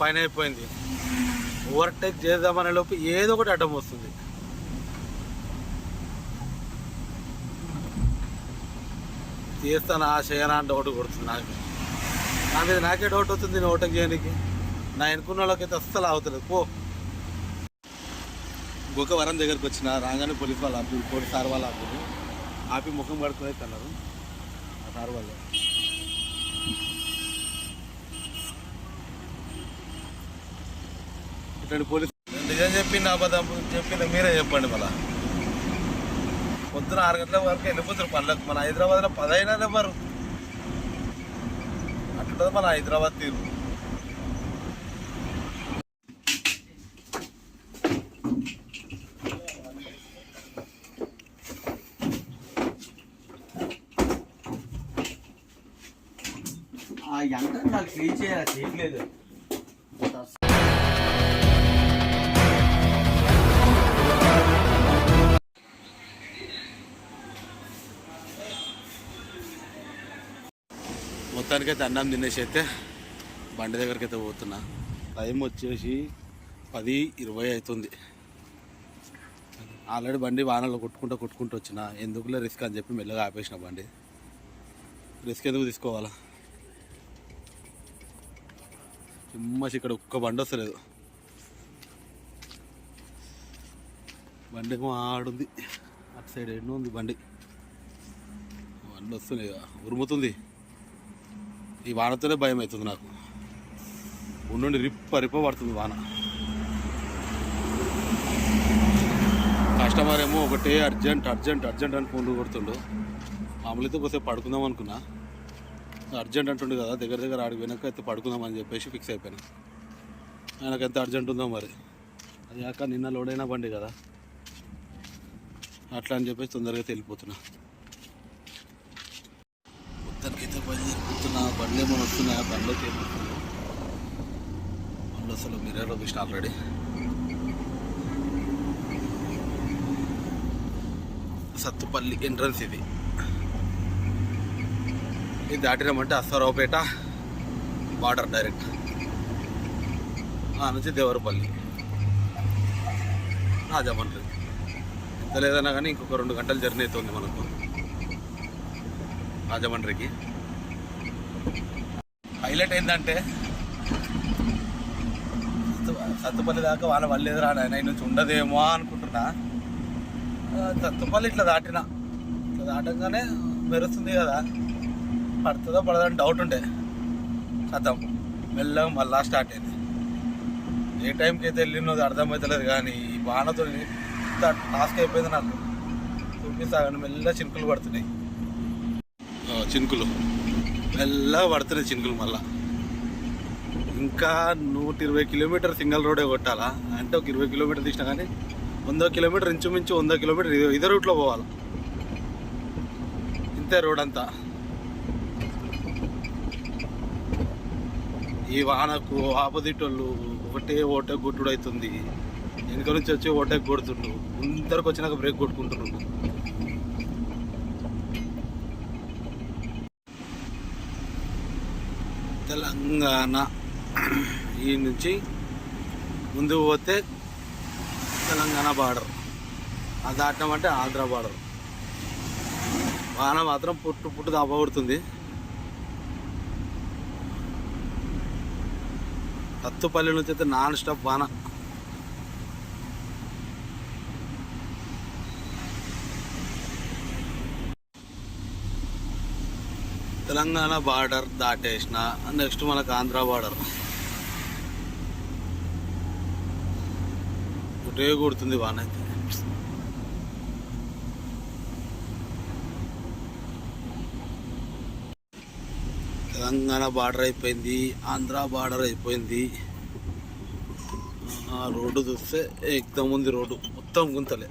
పైన అయిపోయింది. ఓవర్టేక్ చేద్దామనే లోపు ఏదో ఒకటి అడ్డం వస్తుంది. చేస్తాను ఆ చేయనా అని ఒకటి కొడుతుంది నాకు. నా మీద నాకే డౌట్ అవుతుంది నేను ఓటక్ చేయడానికి. నా ఎన్నుకున్న వాళ్ళకైతే అస్సలు అవుతలేదు పో. గోక దగ్గరకు దగ్గరికి వచ్చిన రాగానే పోలీస్ వాళ్ళు ఆపి పోలీస్ సార్ వాళ్ళు ఆపి ఆపి ముఖం పడుకునే తన్నారు ఆ సార్ వాళ్ళు. ఇట్లాంటి పోలీస్ నిజం చెప్పింది అబద్ధం చెప్పింది మీరే చెప్పండి మళ్ళా. పొద్దున ఆరు గంటల వరకు వెళ్ళిపోతారు పనులకు? మన హైదరాబాద్లో పదైనా నెంబరు. అట్లుంటుంది మన హైదరాబాద్ తీరు. ఆ ఎంత నాకు క్లీన్ చేయాలి చేయట్లేదు మొత్తానికైతే అన్నం తినేసి అయితే బండి దగ్గరికి అయితే పోతున్నా. టైం వచ్చేసి పది ఇరవై అవుతుంది ఆల్రెడీ బండి వానలో కొట్టుకుంటూ కొట్టుకుంటూ వచ్చిన. ఎందుకులే రిస్క్ అని చెప్పి మెల్లగా ఆపేసిన బండి. రిస్క్ ఎందుకు తీసుకోవాలా? చిమ్మసి ఇక్కడ ఒక్క బండి వస్తలేదు. బండి ఏమో ఆడుంది. అటు సైడ్ ఎన్నో ఉంది బండి. బండి వస్తుంది ఉరుముతుంది. ఈ వానతోనే భయం అవుతుంది నాకు. ఉండి రిప్ప రిప్ప పడుతుంది వాన. కస్టమర్ ఏమో ఒకటే అర్జెంట్ అర్జెంట్ అర్జెంట్ అని ఫోన్లు కొడుతుండు. మామూలుగా కొద్దిసేపు పడుకుందాం అనుకున్నా. అర్జెంట్ అంటుండు కదా దగ్గర దగ్గర ఆడికి వెనక అయితే పడుకుందాం అని చెప్పేసి ఫిక్స్ అయిపోయినా. ఆయనకు ఎంత అర్జెంట్ ఉందో మరి. అది కాక నిన్న లోడ్ బండి కదా. అట్లా అని చెప్పేసి తొందరగా తెలిపోతున్నా. మొత్తానికి అయితే బయలుదేరిపోతున్నా బండ్లు ఏమైనా వస్తున్నాయా బండ్లోకి ఏమవుతున్నాయి బండ్లు అసలు మీరే లొకేషన్ ఆల్రెడీ సత్తుపల్లి ఎంట్రన్స్ ఇది. ఇది దాటినామంటే అశ్వరావుపేట బార్డర్ డైరెక్ట్ ఆ నుంచి దేవరపల్లి. రాజమండ్రి. ఎంత లేదన్నా కానీ ఇంకొక రెండు గంటల జర్నీ అవుతుంది మనకు. రాజమండ్రికి హైలైట్ ఏంటంటే సత్తుపల్లి దాకా వాళ్ళ వల్లేదురా నాయన నుంచి ఉండదేమో అనుకుంటున్నా. సత్తుపల్లి ఇట్లా దాటిన. ఇట్లా దాటంగానే మెరుస్తుంది కదా. పడుతుందో పడదని డౌట్ ఉండే. అర్థం మెల్లగా మళ్ళా స్టార్ట్ అయింది. ఏ టైంకి అయితే వెళ్ళినది అర్థమవుతలేదు కానీ ఈ బాణతో ఇంత టాస్క్ అయిపోయింది నాకు. చూపిస్తాగండి మెల్లగా చినుకులు పడుతున్నాయి. చినుకులు. మెల్లగా పడుతున్నాయి చినుకులు మళ్ళా. ఇంకా నూట ఇరవై కిలోమీటర్ సింగల్ రోడే కొట్టాలా? అంటే ఒక ఇరవై కిలోమీటర్ తీసినా కానీ వంద కిలోమీటర్ ఇంచుమించు వంద కిలోమీటర్ ఇదే- రూట్లో పోవాలి? ఇంతే రోడ్ అంతా ఈ వానకు ఆపోజిట్ వాళ్ళు ఒకటే ఓటే కొట్టుడు అవుతుంది వెనుక నుంచి వచ్చి ఓటే కొడుతుండ్రు. ముందరకు వచ్చినాక బ్రేక్ కొట్టుకుంటున్నారు తెలంగాణ. ఈ నుంచి ముందు పోతే తెలంగాణ బార్డర్. అది దాటం అంటే ఆంధ్ర బార్డర్. వాన మాత్రం పుట్టు పుట్టు దాపబడుతుంది. అత్తుపల్లి నుంచి అయితే నాన్ స్టాప్ వాన. తెలంగాణ బార్డర్ దాటేసిన నెక్స్ట్ మనకు ఆంధ్ర బార్డర్. ఒకటే కొడుతుంది వాన అయితే తెలంగాణ బార్డర్ అయిపోయింది ఆంధ్ర బార్డర్ అయిపోయింది. ఆ రోడ్డు చూస్తే ఎక్దం ఉంది రోడ్డు మొత్తం గుంతలే.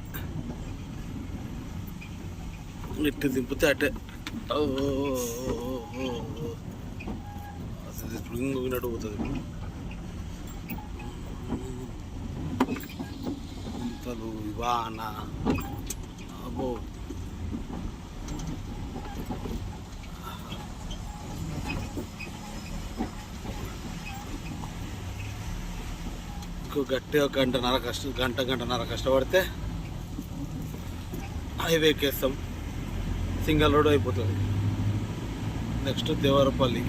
ఇటు దింపితే అటే. ఓ, అసలు స్ప్రింగ్ ఊగినట్టు పోతుంది గుంతలు వాన అబ్బో ఎక్కువ గట్టిగా గంటన్నర కష్ట గంట గంటన్నర కష్టపడితే హైవేకి వేస్తాం సింగల్ రోడ్ అయిపోతుంది. నెక్స్ట్ దేవరపల్లి.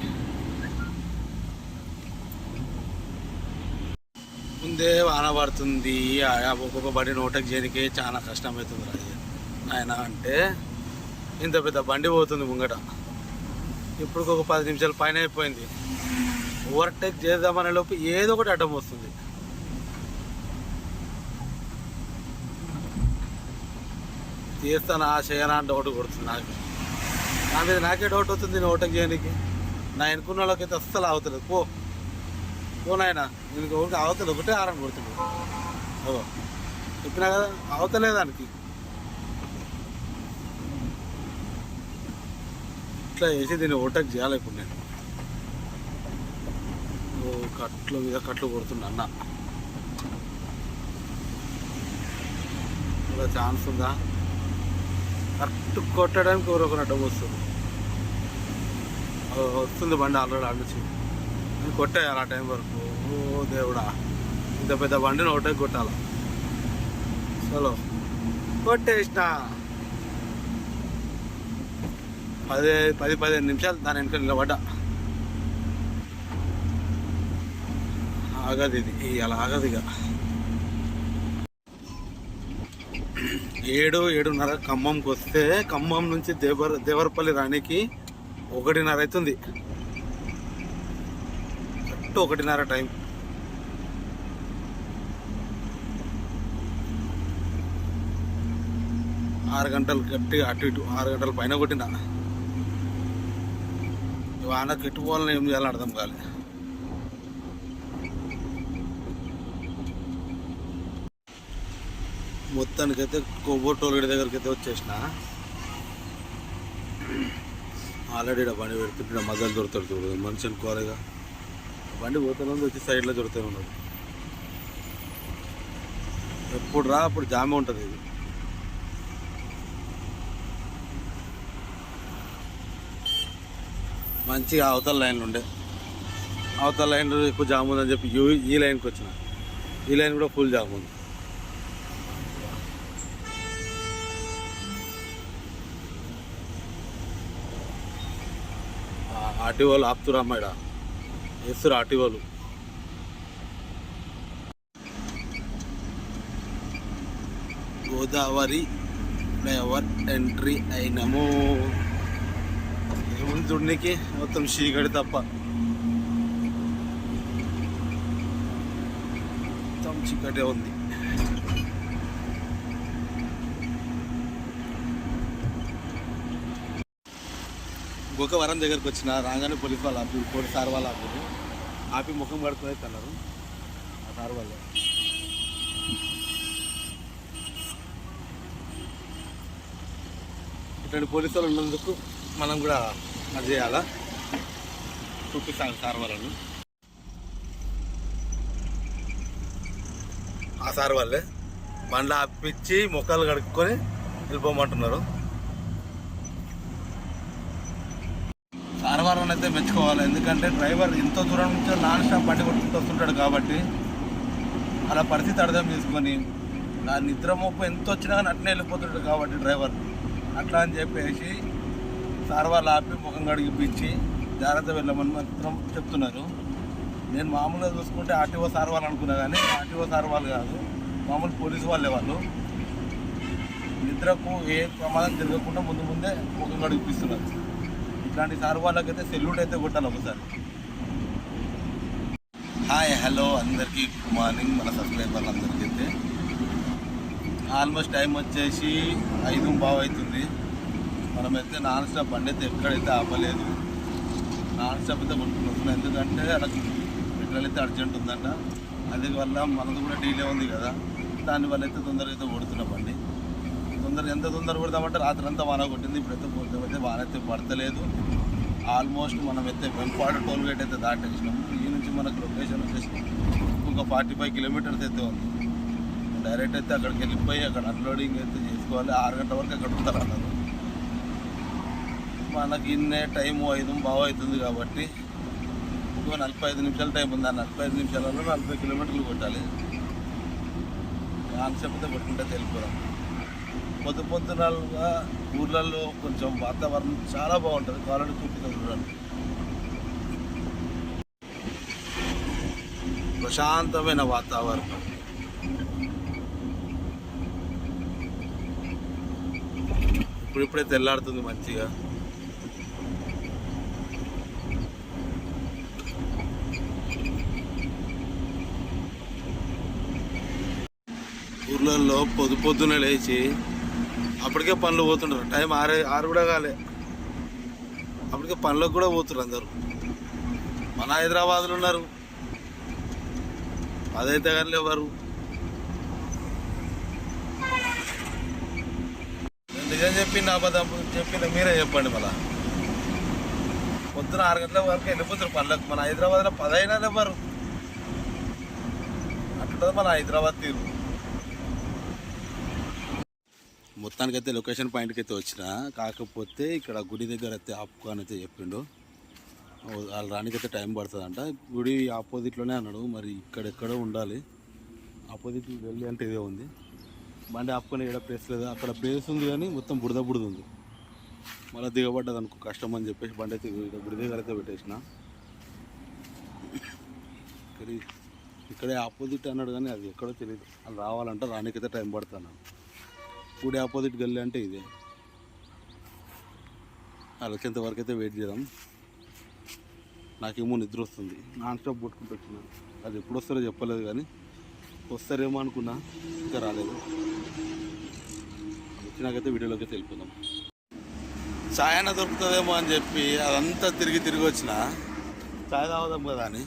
ముందే వాన పడుతుంది. ఒక్కొక్క బండి నోటకి చేయడానికి చాలా కష్టం అవుతుంది రాజు ఆయన అంటే ఇంత పెద్ద బండి పోతుంది ముంగట. ఇప్పుడు ఒక పది నిమిషాలు పైన అయిపోయింది. ఓవర్టేక్ చేద్దామనే లోపు ఏదో ఒకటి అడ్డం వస్తుంది. చేస్తాను ఆ చేయనా అని డౌట్ కొడుతుంది నాకు. నా మీద నాకే డౌట్ అవుతుంది నేను ఓటక్ చేయడానికి నా ఎన్నుకున్న వాళ్ళకైతే అస్సలు అవుతలేదు పో. పో నాయన. నేను ఒకటి అవతల ఒకటే ఆరం కొడుతున్నాడు ఓ. చెప్పినా కదా అవతలే దానికి. ఇట్లా చేసి దీన్ని ఓటకు చేయాలి ఇప్పుడు నేను. ఓ కట్లు మీద కట్లు కొడుతున్నా అన్న. ఇలా ఛాన్స్ ఉందా? కరెక్ట్ కొట్టడానికి ఒక అడ్డం వస్తుంది వస్తుంది బండి ఆల్రెడీ ఆలోచి నేను కొట్టేయాలి ఆ టైం వరకు. ఓ దేవుడా. ఇంత పెద్ద బండిని ఒకటే కొట్టాలి. చలో కొట్టేసిన. పది పది పదిహేను నిమిషాలు దాని వెనుక నిలబడ్డా. ఆగదు ఇది. అలా ఆగదు ఇక. ఏడు ఏడున్నర ఖమ్మంకి వస్తే ఖమ్మం నుంచి దేవర దేవరపల్లి రానికి ఒకటిన్నర అవుతుంది కరెక్ట్ ఒకటిన్నర టైం. ఆరు గంటలు గట్టిగా అటు ఇటు ఆరు గంటల పైన కొట్టిన. వానకి ఎటు పోవాలని ఏం చేయాలని అర్థం కాలే. మొత్తానికైతే కొవ్వూరు టోల్గేట్ దగ్గరికి అయితే వచ్చేసిన. ఆల్రెడీ ఇక్కడ బండి పెడుతుంటే మజాలు దొరుకుతాడు చూడదు మనిషిని కోరగా బండి పోతూనే వచ్చి సైడ్లో దొరుకుతూనే ఉన్నాడు ఎప్పుడు రా అప్పుడు జామే ఉంటుంది ఇది. మంచిగా అవతల లైన్లు ఉండే. అవతల లైన్లో ఎక్కువ జామ్ ఉందని చెప్పి ఈ- ఈ లైన్కి వచ్చిన. ఈ లైన్ కూడా ఫుల్ జామ్ ఉంది. ఆర్టీఓలు వాళ్ళు ఆపుతురమ్మా ఇక్కడ వేస్తారు వాళ్ళు గోదావరి ఫ్లైఓవర్ ఎంట్రీ అయినాము. ఏముంది చూడనికి మొత్తం చీకటి తప్ప. మొత్తం చీకటే ఉంది. గోకవరం దగ్గరకు వచ్చిన రాగానే పోలీస్ వాళ్ళు ఆపి పోలీస్ సార్ వాళ్ళు ఆపి ఆపి ముఖం కడుకునే తన్నారు ఆ సార్ వాళ్ళే. ఇట్లాంటి పోలీసు వాళ్ళు ఉన్నందుకు మనం కూడా అది చేయాలా? చూపిస్తాను సార్ వాళ్ళను. ఆ సార్ వాళ్ళే. బండ్లు ఆపిచ్చి మొక్కలు కడుక్కొని వెళ్ళిపోమంటున్నారు. అయితే మెచ్చుకోవాలి. ఎందుకంటే డ్రైవర్ ఎంతో దూరం నుంచో నాన్ స్టాప్ బండి కొట్టుకుంటూ వస్తుంటాడు కాబట్టి అలా పరిస్థితి అర్థం చేసుకొని నా నిద్ర మోపు ఎంత వచ్చినా కానీ అట్నే వెళ్ళిపోతుంటాడు కాబట్టి డ్రైవర్. అట్లా అని చెప్పేసి సార్ వాళ్ళు ఆపి ముఖం కడిగిపించి జాగ్రత్త వెళ్ళమని మాత్రం చెప్తున్నారు. నేను మామూలుగా చూసుకుంటే ఆర్టీఓ సార్ వాళ్ళు అనుకున్నా కానీ ఆర్టీఓ సార్ వాళ్ళు కాదు. మామూలు పోలీసు వాళ్ళే వాళ్ళు. నిద్రకు ఏ ప్రమాదం జరగకుండా ముందు ముందే ముఖం కడిగిపిస్తున్నారు ఇట్లాంటి సార్ వాళ్ళకైతే సెల్యూట్ అయితే కొట్టాలి ఒకసారి. హాయ్ హలో అందరికీ గుడ్ మార్నింగ్ మన సబ్స్క్రైబర్లు అందరికీ అయితే. ఆల్మోస్ట్ టైం వచ్చేసి ఐదు బావు అవుతుంది. మనమైతే నాన్ స్టాప్ బండి అయితే ఎక్కడైతే ఆపలేదు. నాన్ స్టాప్ అయితే కొట్టుకుంటున్నాం. ఎందుకంటే అలా పెట్రోల్ అయితే అర్జెంట్ ఉందంట అది వల్ల మనది కూడా డీలే ఉంది కదా. దానివల్ల అయితే తొందరగా అయితే కొడుతున్నా బండి. తొందర ఎంత తొందర కొడదామంటే రాత్రి అంతా వాన కొట్టింది ఇప్పుడైతే కొడతామైతే వాన అయితే పడతలేదు. ఆల్మోస్ట్ మనం అయితే వెంపాడు టోల్ గేట్ అయితే దాటేసినాం. ఈ నుంచి మనకు లొకేషన్ వచ్చేసి ఇంకొక ఫార్టీ ఫైవ్ కిలోమీటర్స్ అయితే ఉంది. డైరెక్ట్ అయితే అక్కడికి వెళ్ళిపోయి అక్కడ అన్లోడింగ్ అయితే చేసుకోవాలి. ఆరు గంటల వరకు అక్కడ ఉంటారు అన్నారు మనకి ఇన్నే టైం ఐదు బాగా అవుతుంది కాబట్టి ఇంకో నలభై ఐదు నిమిషాల టైం ఉంది. ఆ నలభై ఐదు నిమిషాలలో నలభై కిలోమీటర్లు కొట్టాలి. కాన్సెప్ట్తో కొట్టుకుంటే తెలిపోదాం పొద్దు పొద్దునలుగా ఊర్లలో కొంచెం వాతావరణం చాలా బాగుంటుంది. కావాలంటే చూపిన చూడండి. ప్రశాంతమైన వాతావరణం. ఇప్పుడిప్పుడే తెల్లాడుతుంది మంచిగా. ఊర్లలో పొద్దు పొద్దునే లేచి అప్పటికే పనులు పోతుంటారు. టైం ఆరు ఆరు కూడా కాలే. అప్పటికే పనులకు కూడా పోతున్నారు అందరు. మన హైదరాబాద్లో ఉన్నారు. అదైతే కానీ ఎవరు నేను నిజం చెప్పింది అబద్ధం? చెప్పింది మీరే చెప్పండి మళ్ళా. పొద్దున ఆరు గంటల వరకు వెళ్ళిపోతారు పనులకు. మన హైదరాబాద్లో పదైనా ఎవరు అట్లుంటుంది మన హైదరాబాద్ తీరు. మొత్తానికైతే లొకేషన్ పాయింట్కి అయితే వచ్చిన కాకపోతే ఇక్కడ గుడి దగ్గర అయితే ఆపుకొని అయితే చెప్పిండు. వాళ్ళు రానికైతే టైం పడుతుందంట. గుడి ఆపోజిట్లోనే అన్నాడు మరి ఇక్కడెక్కడో ఉండాలి. ఆపోజిట్ వెళ్ళి అంటే ఇదే ఉంది. బండి ఆపుకొని ఇక్కడ ప్లేస్ లేదు. అక్కడ ప్లేస్ ఉంది కానీ మొత్తం బుడద బుడద ఉంది. మళ్ళీ దిగబడ్డది అనుకో కష్టం అని చెప్పేసి బండి అయితే గుడి దగ్గర అయితే పెట్టేసిన. ఇక్కడ ఇక్కడే ఆపోజిట్ అన్నాడు కానీ అది ఎక్కడో తెలియదు వాళ్ళు రావాలంటే రానికైతే టైం పడుతున్నాను ఇప్పుడు ఆపోజిట్ గల్లీ అంటే ఇదే. వాళ్ళు వరకు అయితే వెయిట్ చేద్దాం నాకేమో నిద్ర వస్తుంది. నాన్ స్టాప్ కొట్టుకుంటూ వచ్చినాను అది ఎప్పుడు వస్తారో చెప్పలేదు కానీ వస్తారేమో అనుకున్నా ఇంకా రాలేదు. వచ్చినాకైతే వీడియోలోకి అయితే వెళ్ళిపోదాం. చాయ్ అయినా దొరుకుతుందేమో అని చెప్పి అదంతా తిరిగి తిరిగి వచ్చిన చాయ్ తాగుదాం కదా అని.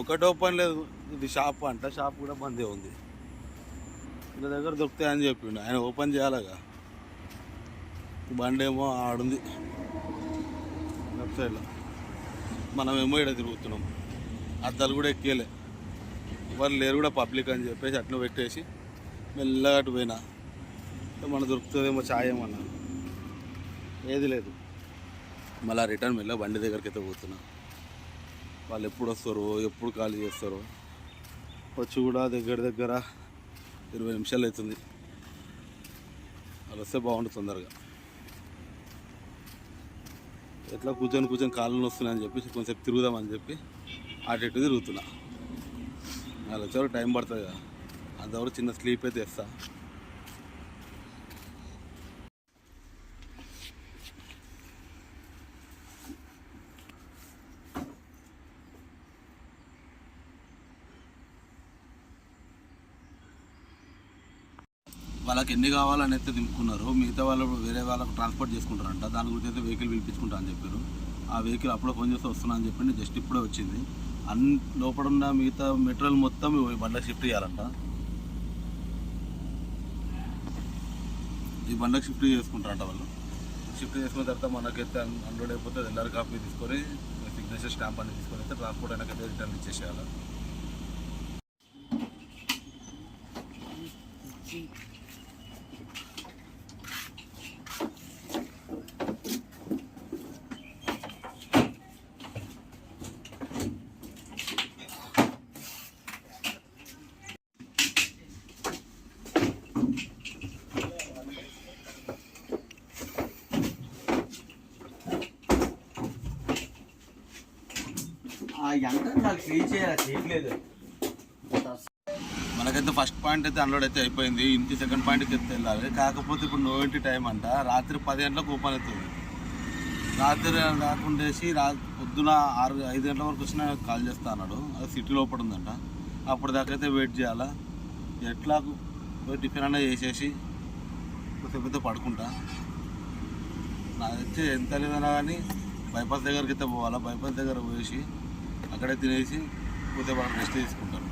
ఒకటి ఓపెన్ లేదు. ఇది షాప్ అంట షాప్ కూడా బందే ఉంది. వీళ్ళ దగ్గర దొరుకుతాయని చెప్పిండు. ఆయన ఓపెన్ చేయాలగా. బండి ఏమో ఆడుంది. లెఫ్ట్ సైడ్లో. మనమేమో ఇక్కడ తిరుగుతున్నాం. అద్దాలు కూడా ఎక్కేలే. వాళ్ళు లేరు కూడా పబ్లిక్ అని చెప్పేసి అట్లా పెట్టేసి మెల్లగా అటు పోయినా. మన దొరుకుతుందేమో ఛాయ్ ఏమన్నా ఏది లేదు. మళ్ళీ రిటర్న్ మెల్ల బండి దగ్గరికి అయితే పోతున్నా. వాళ్ళు ఎప్పుడు వస్తారో ఎప్పుడు ఖాళీ చేస్తారో వచ్చి కూడా దగ్గర దగ్గర ఇరవై నిమిషాలు అవుతుంది. అలా వస్తే బాగుంటుంది తొందరగా. ఎట్లా కూర్చొని కూర్చొని కాళ్ళు వస్తున్నాయని చెప్పి కొంచెంసేపు తిరుగుదామని చెప్పి అటు ఇటు తిరుగుతున్నా. అలా వచ్చేవరకు టైం పడుతుంది కదా. అంతవరకు చిన్న స్లీప్ అయితే వేస్తాను నాకు ఎన్ని కావాలని అయితే దింపుకున్నారు మిగతా వాళ్ళు వేరే వాళ్ళకి ట్రాన్స్పోర్ట్ చేసుకుంటారంట దాని గురించి అయితే వెహికల్ పిలిపించుకుంటా అని చెప్పారు. ఆ వెహికల్ అప్పుడే ఫోన్ చేస్తే వస్తున్నా అని చెప్పి జస్ట్ ఇప్పుడే వచ్చింది. అన్ లోపల ఉన్న మిగతా మెటీరియల్ మొత్తం బండ్లకు షిఫ్ట్ చేయాలంట. ఈ బండ్లకు షిఫ్ట్ చేసుకుంటారంట వాళ్ళు. షిఫ్ట్ చేసుకున్న తర్వాత మనకైతే అన్- అన్లోడ్ అయిపోతే ఎల్ఆర్ కాపీ తీసుకొని సిగ్నేచర్ స్టాంప్ అనేది తీసుకొని అయితే ట్రాన్స్పోర్ట్ అయినాకైతే రిటర్న్ ఇచ్చేసేయాలి. ఆ నాకు క్లీన్ చేయాలి? చేయట్లేదు మనకైతే ఫస్ట్ పాయింట్ అయితే అన్లోడ్ అయితే అయిపోయింది. ఇంటి సెకండ్ పాయింట్కి అయితే వెళ్ళాలి కాకపోతే ఇప్పుడు నో ఇంటి టైం అంట. రాత్రి పది గంటలకు ఓపెన్ అవుతుంది. రాత్రి రాకుండేసి రా పొద్దున ఆరు ఐదు గంటల వరకు వచ్చిన కాల్ చేస్తా అన్నాడు. అది సిటీ లోపల ఉందంట. అప్పుడు దాకా అయితే వెయిట్ చేయాలా? ఎట్లా పోయి టిఫిన్ అన్నా చేసేసి కొద్దిసేపు అయితే పడుకుంటా. నాకైతే ఎంత లేదన్నా కానీ బైపాస్ దగ్గరికి అయితే పోవాలా? బైపాస్ దగ్గర పోయేసి అక్కడే తినేసి కొద్దిసేపు రెస్ట్ తీసుకుంటారు.